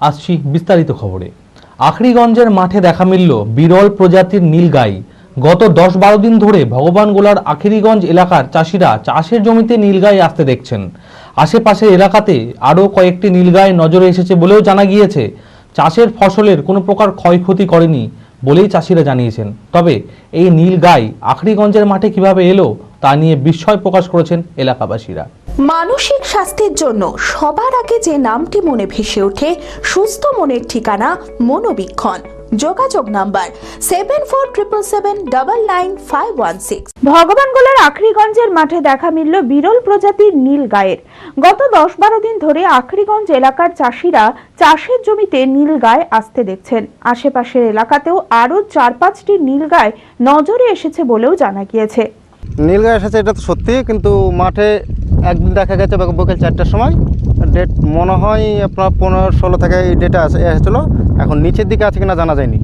আসছি বিস্তারিত খবরে। আখরিগঞ্জের মাঠে দেখা মিলল বিরল প্রজাতির নীলগাই গত দশ বারো দিন ধরে ভগবানগোলার আখিরিগঞ্জ এলাকার চাষিরা চাষের জমিতে নীলগাই আসতে দেখছেন। আশেপাশের এলাকাতে আরও কয়েকটি নীলগাই নজরে এসেছে বলেও জানা গিয়েছে। চাষের ফসলের কোনো প্রকার ক্ষয়ক্ষতি করেনি বলেই চাষিরা জানিয়েছেন। তবে এই নীলগাই আখরিগঞ্জের মাঠে কীভাবে এলো তা নিয়ে বিস্ময় প্রকাশ করেছেন এলাকাবাসীরা। মানসিক স্বাস্থ্যের জন্য সবার আগে যে নামটি মনে ভেসে ওঠে সুস্থ মনের ঠিকানা মনোবীক্ষণ। যোগাযোগ number seven four triple seven double nine five one six ভগবানগোলার আখরিগঞ্জের মাঠে দেখা মিলল বিরল প্রজাতির নীল গায়ের। গত দশ বারো দিন ধরে আখরিগঞ্জ এলাকার চাষিরা চাষের জমিতে নীল গায়ে আসতে দেখছেন। আশেপাশের এলাকাতেও আরও চার পাঁচটি নীল গায়ে নজরে এসেছে বলেও জানা গিয়েছে। নীলগাই এসেছে এটা তো সত্যি কিন্তু মাঠে একদিন দেখা গেছে বিক- বিকেল চারটার সময়। ডেট মনে হয় আপনার পনেরো ষোলো থেকে এই ডেটে এসেছিল। এখন নিচের দিকে আছে কিনা জানা যায়নি।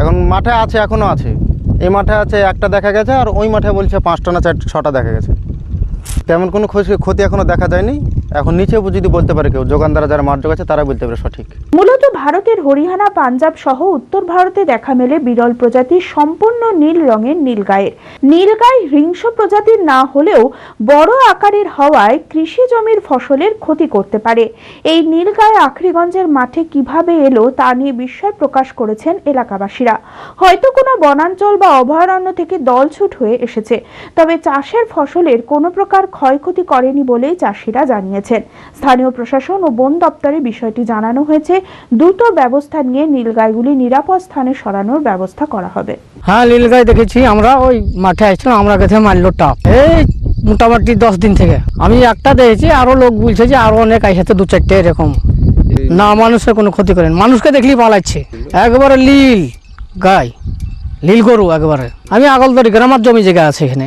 এখন মাঠে আছে এখনও আছে। এই মাঠে আছে একটা দেখা গেছে আর ওই মাঠে বলছে পাঁচটা না চার ছটা দেখা গেছে। তেমন কোনো ক্ষতি এখনও দেখা যায়নি। এখন নিচে যদি বলতে পারে কেউ, যোগানদারা যারা মাঠ যোগাচ্ছে তারা বলতে পারে সঠিক। মূলত ভারতের হরিয়ানা, পাঞ্জাব সহ উত্তর ভারতে দেখা মেলে বিরল প্রজাতির সম্পূর্ণ নীল রঙের নীলগায়ের নীলগাই হিংস প্রজাতির না হলেও বড় আকারের হওয়ায় কৃষি জমির ফসলের ক্ষতি করতে পারে। এই নীলগায় আখরিগঞ্জের মাঠে কীভাবে এলো তা নিয়ে বিস্ময় প্রকাশ করেছেন এলাকাবাসীরা। হয়তো কোনো বনাঞ্চল বা অভয়ারণ্য থেকে দলছুট হয়ে এসেছে, তবে চাষের ফসলের কোনো প্রকার ক্ষয়ক্ষতি করেনি বলেই চাষিরা জানিয়েছেন স্থানীয় প্রশাসন ও বন দপ্তরে বিষয়টি জানানো হয়েছে। দ্রুত ব্যবস্থা নিয়ে নীলগাইগুলি নিরাপদ স্থানে সরানোর ব্যবস্থা করা হবে। হ্যাঁ নীলগাই দেখেছি। আমরা ওই মাঠে আসছিলাম। আমরা কাছে মারলো টাপ এই মোটামুটি দশ দিন থেকে। আমি একটা দেখেছি, আরও লোক বলছে যে আরও অনেক আইসাতে দু চারটে এরকম। না, মানুষের কোনো ক্ষতি করেন। মানুষকে দেখলেই পালাচ্ছে। একবারে লীল গাই লীল গরু একবারে। আমি আগলদরি গ্রামার জমি জায়গা আছে এখানে।